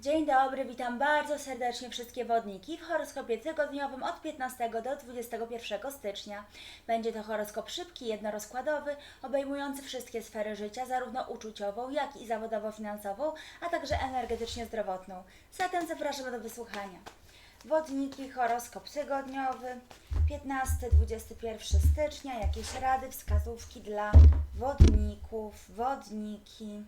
Dzień dobry, witam bardzo serdecznie wszystkie wodniki w horoskopie tygodniowym od 15 do 21 stycznia. Będzie to horoskop szybki, jednorozkładowy, obejmujący wszystkie sfery życia, zarówno uczuciową, jak i zawodowo-finansową, a także energetycznie-zdrowotną. Zatem zapraszamy do wysłuchania. Wodniki, horoskop tygodniowy, 15-21 stycznia, jakieś rady, wskazówki dla wodników, wodniki.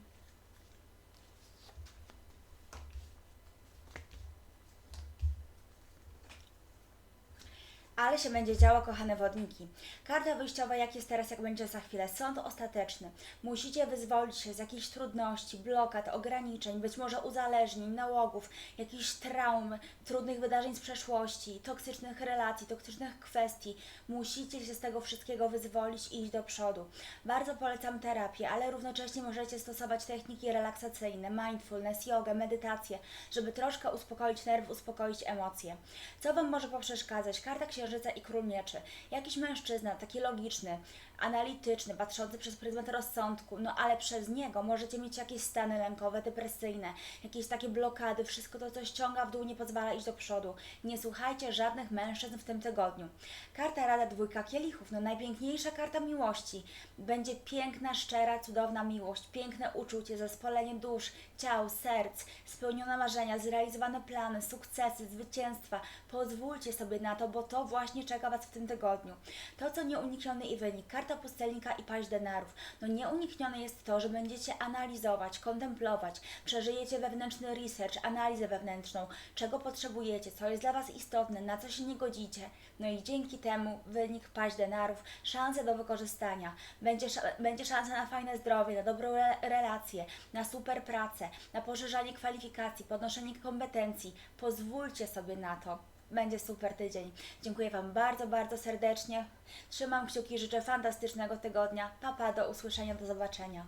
Ale się będzie działo, kochane wodniki. Karta wyjściowa, jak jest teraz, jak będzie za chwilę. Sąd ostateczny. Musicie wyzwolić się z jakichś trudności, blokad, ograniczeń, być może uzależnień, nałogów, jakichś traum, trudnych wydarzeń z przeszłości, toksycznych relacji, toksycznych kwestii. Musicie się z tego wszystkiego wyzwolić i iść do przodu. Bardzo polecam terapię, ale równocześnie możecie stosować techniki relaksacyjne, mindfulness, jogę, medytację, żeby troszkę uspokoić nerwy, uspokoić emocje. Co Wam może poprzeszkadzać? Karta Księżyca i Król Mieczy. Jakiś mężczyzna, taki logiczny, analityczny, patrzący przez pryzmat rozsądku, no ale przez niego możecie mieć jakieś stany lękowe, depresyjne, jakieś takie blokady, wszystko to, co ściąga w dół, nie pozwala iść do przodu. Nie słuchajcie żadnych mężczyzn w tym tygodniu. Karta Rada Dwójka Kielichów, no najpiękniejsza karta miłości. Będzie piękna, szczera, cudowna miłość, piękne uczucie, zespolenie dusz, ciał, serc, spełnione marzenia, zrealizowane plany, sukcesy, zwycięstwa. Pozwólcie sobie na to, bo to właśnie czeka Was w tym tygodniu. To, co nieunikniony i wynik, karta pustelnika i paść denarów. No nieuniknione jest to, że będziecie analizować, kontemplować, przeżyjecie wewnętrzny research, analizę wewnętrzną, czego potrzebujecie, co jest dla Was istotne, na co się nie godzicie. No i dzięki temu wynik paść denarów, szanse do wykorzystania. Będzie, będzie szansa na fajne zdrowie, na dobrą re- relację, na super pracę, na poszerzanie kwalifikacji, podnoszenie kompetencji. Pozwólcie sobie na to. Będzie super tydzień. Dziękuję Wam bardzo, bardzo serdecznie. Trzymam kciuki, życzę fantastycznego tygodnia. Papa, do usłyszenia, do zobaczenia.